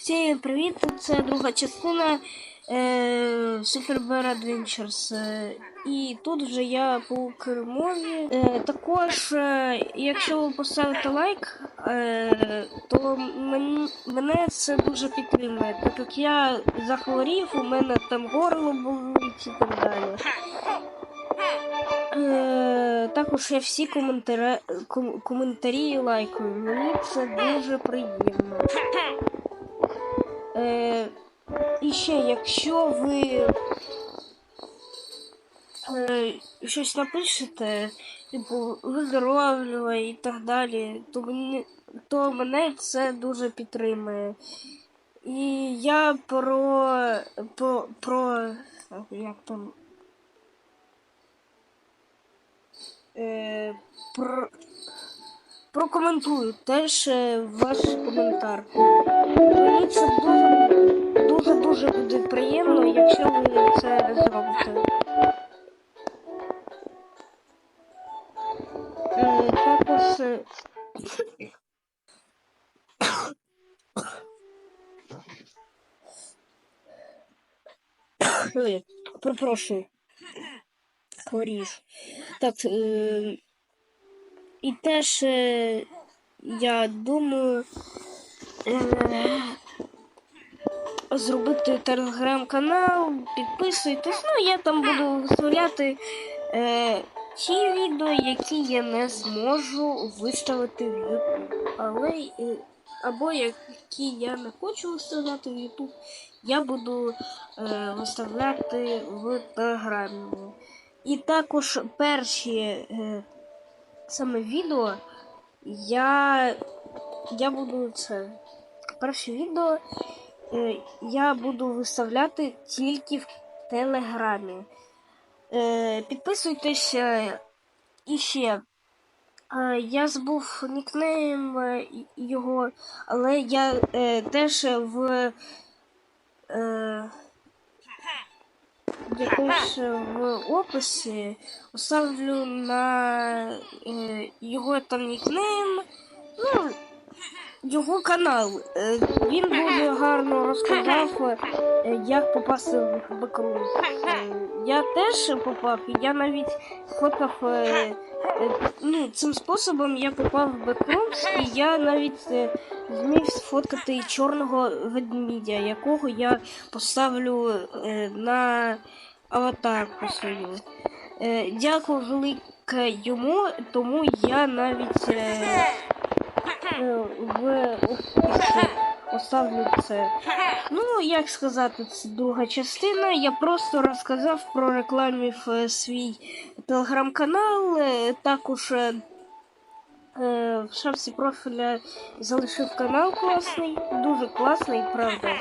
Всім привіт! Це друга частина е, Super Bear Adventures. Е, І тут вже я по україномові. Е, також, е, якщо ви поставите лайк, е, то мен- мене це дуже підтримує, так як я захворів, у мене там горло болить і так далі. Е, також я всі коментарі, ком- коментарі лайкаю. Мені це дуже приємно. Е, і ще, якщо ви е, щось напишете, типу виздоровлює і так далі, то, то мене це дуже підтримує. І я про, про, про як там. Е, про, прокоментую теж е, ваш коментар. Мені це якщо ви це зробите. Е, Також Ой, Хворіш. Так, е, і теж е, я думаю е, зробити телеграм-канал, підписуйтесь. Ну, я там буду виставляти е, ті відео, які я не зможу виставити в YouTube. Але е, або які я не хочу виставляти в YouTube, я буду е, виставляти в Телеграмі. І також перші е, саме відео я, я буду це. Перше відео я буду виставляти тільки в Телеграмі. Е, підписуйтесь е, і ще. Е, я забув нікнейм е, його, але я е, теж в. Е, якось в описі оставлю на е, його там нікнейм, ну, його канал. Е, він дуже гарно розказав, е, як попасти в бекрум. Е, я теж попав, я навіть сфоткав. Е, ну, цим способом я попав в бекрумс, і я навіть зміг сфоткати чорного ведмідя, якого я поставлю на аватарку свою. Дякую велике йому, тому я навіть в описі оставлю це. Ну, як сказати, це друга частина. Я просто розказав про рекламів е, свій телеграм-канал. е, Також е, е, в шапці профіля залишив канал класний, дуже класний, правда.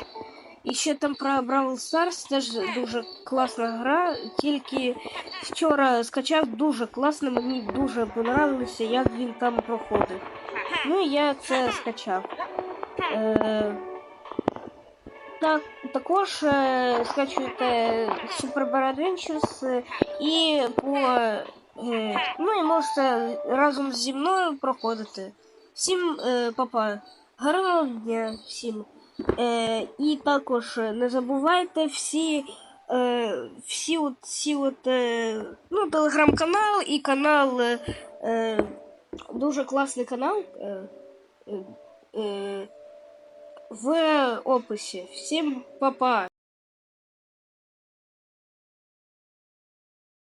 І ще там про Бравл Старс теж дуже класна гра. Тільки вчора скачав дуже класно, мені дуже понравилося, як він там проходить. Ну і я це скачав. Е, так, також е, скачуйте Super Adventures е, і по. Е, ну і можете разом зі мною проходити. Всім е, папа, гарного дня всім. Е, і також не забувайте всі. Е, всі от, всі от, е, ну, телеграм-канал і канал. Е, дуже класний канал. Е, е, е, в описі. Всім па-па!